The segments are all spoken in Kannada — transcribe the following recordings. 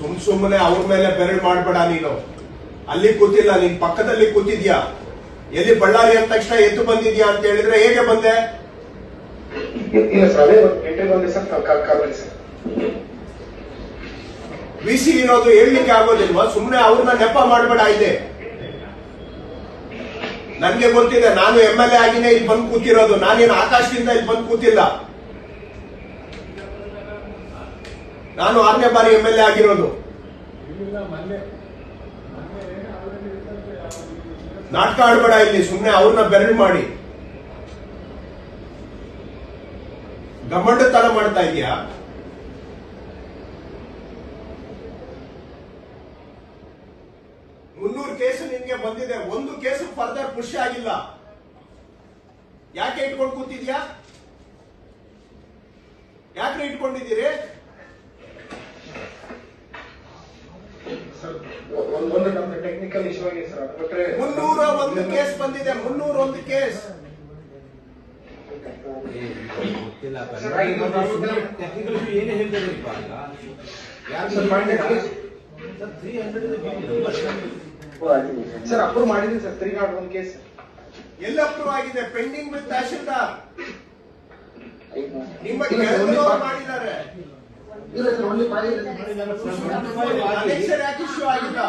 ಸುಮ್ ಸುಮ್ಮನೆ ಅವ್ರ ಮೇಲೆ ಬೆರಳು ಮಾಡ್ಬೇಡ ನೀನು. ಅಲ್ಲಿ ಕೂತಿಲ್ಲ ನೀನ್ ಪಕ್ಕದಲ್ಲಿ ಕೂತಿದ್ಯಾ? ಎಲ್ಲಿ ಬಳ್ಳಾರಿ ಅಂದ ತಕ್ಷಣ ಎದ್ದು ಬಂದಿದ್ಯಾ ಅಂತ ಹೇಳಿದ್ರೆ ಹೇಗೆ ಬಂದೆ? ಬಿಸಿ ಇರೋದು ಹೇಳಲಿಕ್ಕೆ ಆಗೋದಿಲ್ವಾ? ಸುಮ್ಮನೆ ಅವ್ರನ್ನ ನೆಪ ಮಾಡಬೇಡ ಇದೆ. ನನ್ಗೆ ಗೊತ್ತಿದೆ ನಾನು ಎಂ ಎಲ್ ಎ ಆಗಿನೇ ಇಲ್ಲಿ ಬಂದು ಕೂತಿರೋದು. ನಾನೇನು ಆಕಾಶದಿಂದ ಇಲ್ಲಿ ಬಂದು ಕೂತಿಲ್ಲ. ನಾನು ಆರನೇ ಬಾರಿ ಎಂ ಎಲ್ ಎ ಆಗಿರೋದು. ನಾಟಕ ಆಡ್ಬೇಡ ಇಲ್ಲಿ ಸುಮ್ಮನೆ ಅವ್ರನ್ನ ಬೆರಳು ಮಾಡಿ. ಗಮಂಡತನ ಮಾಡ್ತಾ ಇದೆಯಾ ಮುನ್ನೂರು ಕೇಸು ನಿನ್ಗೆ ಬಂದಿದೆ ಒಂದು ಕೇಸು ಫರ್ದರ್ ಖುಷಿ ಆಗಿಲ್ಲ. ಯಾಕೆ ಇಟ್ಕೊಂಡು ಕೂತಿದ್ಯಾ? ಯಾಕೆ ಇಟ್ಕೊಂಡಿದ್ದೀರಿ? ಒಂದ್- ನಮ್ದು ಟೆಕ್ನಿಕಲ್ ಇಶ್ಯೂ ಆಗಿದೆ ಸರ್ ಅದು ಬಿಟ್ರೆ ಮುನ್ನೂರ ಒಂದು ಕೇಸ್ ಬಂದಿದೆ ಮುನ್ನೂರ ಒಂದು ಕೇಸ್ ಸರ್, ಐದು- ಟೆಕ್ನಿಕಲ್ ಏನೇ ಹೇಳ್ತಾರೆ ಸರ್, ಮಾಡಿ- sir three hundred sir approve ಮಾಡಿದ್ರಿ sir three not one case ಎಲ್ಲ ಅಪ್ರೂವ್ ಆಗಿದೆ ಪೆಂಡಿಂಗ್ ವಿತ್ ತಹಶೀಲ್ದಾರ್. ನಿಮ್ಮ ಮಾಡಿದ್ದಾರೆ. ಇಲ್ಲ ಸರ್ ಓನ್ಲಿ ಫೈಲ್ ಅಧ್ಯಕ್ಷರ ಯಾಕೆ ಇಶ್ಯೂ ಆಗಿಲ್ಲ?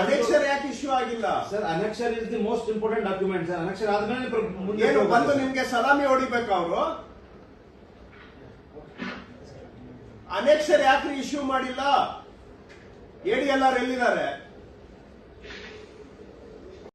ಅಧ್ಯಕ್ಷರ ಯಾಕೆ ಇಶ್ಯೂ ಆಗಿಲ್ಲ? Sir ಅನಕ್ಷರ್ is the most important document sir ಅನಕ್ಷರ ಆದ್ಮೇಲೆ ಮುಂದೆ ಏನು ಬಂದು. ನಿಮ್ಗೆ ಸಲಾಮಿ ಹೊಡಿಬೇಕು ಅವರು? ಅನೇಕ್ಷರ್ ಯಾಕ್ರಿ ಇಶ್ಯೂ ಮಾಡಿಲ್ಲ? ಎಡಿ ಎಲ್ಲಾರು ಎಲ್ಲಿದ್ದಾರೆ?